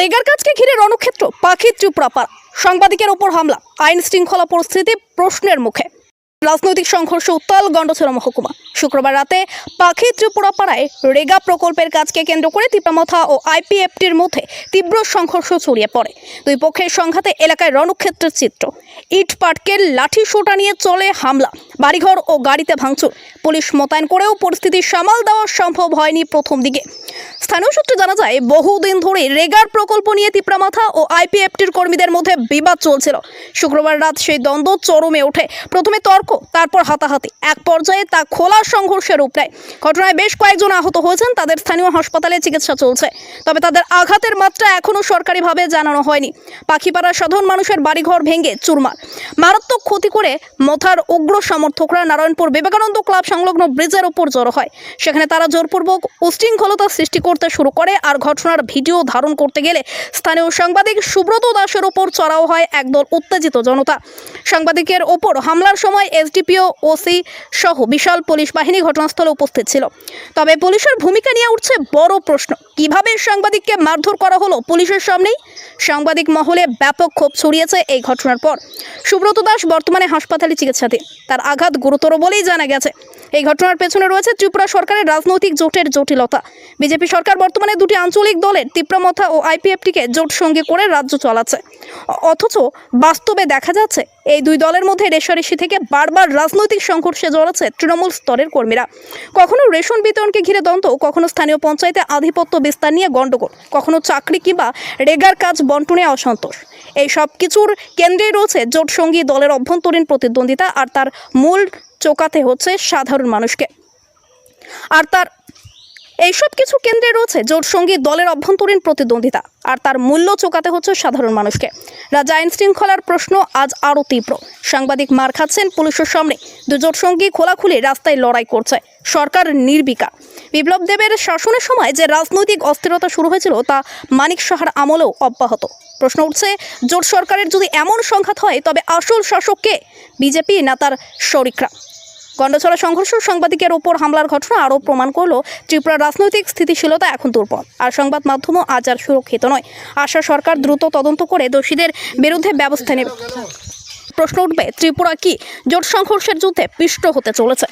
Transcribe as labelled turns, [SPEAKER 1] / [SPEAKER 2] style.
[SPEAKER 1] রেগার কাজকে ঘিরে রণক্ষেত্র পাখি ত্রিপুরাপাড়া সাংবাদিকের ওপর হামলা, আইন শৃঙ্খলা পরিস্থিতি প্রশ্নের মুখে। রাজনৈতিক সংঘর্ষ উত্তাল গন্ডছড়া মহকুমা। শুক্রবার রাতে পাখি ত্রিপুরাপাড়ায় রেগা প্রকল্পের কাজকে কেন্দ্র করে তিপ্রামথা ও আইপিএফটির মধ্যে তীব্র সংঘর্ষ ছড়িয়ে পড়ে। দুই পক্ষের সংঘাতে এলাকায় রণক্ষেত্রের চিত্র। ইট পাটকেল লাঠি সোটা নিয়ে চলে হামলা, বাড়িঘর ও গাড়িতে ভাঙচুর। পুলিশ মোতায়েন করেও পরিস্থিতি সামাল দেওয়া সম্ভব হয়নি প্রথম দিকে। স্থানীয় সূত্রে জানা যায়, বহুদিন ধরে রেগার প্রকল্প নিয়ে তিপ্রামাথা ও আইপিএফটির কর্মীদের মধ্যে বিবাদ চলছিল। শুক্রবার রাত সেই দ্বন্দ্ব চরমে ওঠে। প্রথমে তর্ক, তারপর হাতাহাতি। এক পর্যায়ে তা খোলা সংঘর্ষের রূপ নেয়। ঘটনায় বেশ কয়েকজন আহত হয়েছেন, তাদের স্থানীয় হাসপাতালে চিকিৎসা চলছে। তবে তাদের আঘাতের মাত্রা এখনও সরকারিভাবে জানানো হয়নি। পাখিপাড়ার সাধারণ মানুষের বাড়িঘর ভেঙে চুরমার। মারাত্মক ক্ষতি করে মথার উগ্র সমর্থকরা নারায়ণপুর বিবেকানন্দ ক্লাব সংলগ্ন ব্রিজের উপর জড়ো হয়। সেখানে তারা জোরপূর্বক উশৃঙ্খলতা সৃষ্টি করতে শুরু করে আর ঘটনার ভিডিও ধারণ করতে গেলে স্থানীয় সাংবাদিক সুব্রত দাসের ওপর চড়াও হয় একদল উত্তেজিত জনতা। সাংবাদিকের ওপর হামলার সময় এসডিপিও, ওসি সহ বিশাল পুলিশ বাহিনী ঘটনাস্থলে উপস্থিত ছিল। তবে পুলিশের ভূমিকা নিয়ে উঠছে বড় প্রশ্ন, কীভাবে সাংবাদিককে মারধর করা হলো পুলিশের সামনেই? সাংবাদিক মহলে ব্যাপক ক্ষোভ ছড়িয়েছে এই ঘটনার পর। সুব্রত দাস বর্তমানে হাসপাতালে চিকিৎসাধীন, তার আঘাত গুরুতর বলেই জানা গেছে। এই ঘটনার পেছনে রয়েছে ত্রিপুরা সরকারের রাজনৈতিক জোটের জটিলতা। বিজেপি সরকার বর্তমানে দুটি আঞ্চলিক দলের তীব্রমথা ও আইপিএফটিকে জোট সঙ্গে করে রাজ্য চালাচ্ছে। অথচ বাস্তবে দেখা যাচ্ছে, এই দুই দলের মধ্যে রেশারেশি থেকে বারবার রাজনৈতিক সংঘর্ষে জড়াচ্ছে তৃণমূল স্তরের কর্মীরা। কখনো রেশন বিতরণকে ঘিরে দ্বন্দ্ব, কখনো স্থানীয় পঞ্চায়েতে আধিপত্য বিস্তার নিয়ে গণ্ডগোল, কখনো চাকরি কিংবা রেগার কাজ বন্টনে অসন্তোষ। এই সব কিছুর কেন্দ্রেই রয়েছে জোট সঙ্গী দলের অভ্যন্তরীণ প্রতিদ্বন্দ্বিতা আর তার মূল চোকাতে হচ্ছে সাধারণ মানুষকে। আর তার এইসব কিছু কেন্দ্রে রয়েছে জোট সঙ্গী দলের অভ্যন্তরীণ প্রতিদ্বন্দ্বিতা। আর তার মূল্য চোকাতে হচ্ছে সাধারণ মানুষকে। রাজা আইন শৃঙ্খলার প্রশ্ন আজ আরও তীব্র। সাংবাদিক মার খাচ্ছেন পুলিশের সামনে। দু জোট সঙ্গী খোলাখুলি রাস্তায় লড়াই করছে। সরকার নির্বিকার। বিপ্লব দেবের শাসনের সময় যে রাজনৈতিক অস্থিরতা শুরু হয়েছিল তা মানিক সাহার আমলেও অব্যাহত। প্রশ্ন উঠছে, জোট সরকারের যদি এমন সংঘাত হয়, তবে আসল শাসককে বিজেপি না তার শরিকরা। গন্ডছড়া সংঘর্ষ, সাংবাদিকের ওপর হামলার ঘটনা আরও প্রমাণ করল ত্রিপুরার রাজনৈতিক স্থিতিশীলতা এখন দুর্বল। আর সংবাদ মাধ্যমও আজ আর সুরক্ষিত নয়। আশা সরকার দ্রুত তদন্ত করে দোষীদের বিরুদ্ধে ব্যবস্থা নেবে। প্রশ্ন উঠবে, ত্রিপুরা কি জোট সংঘর্ষের যুদ্ধে পিষ্ট হতে চলেছে?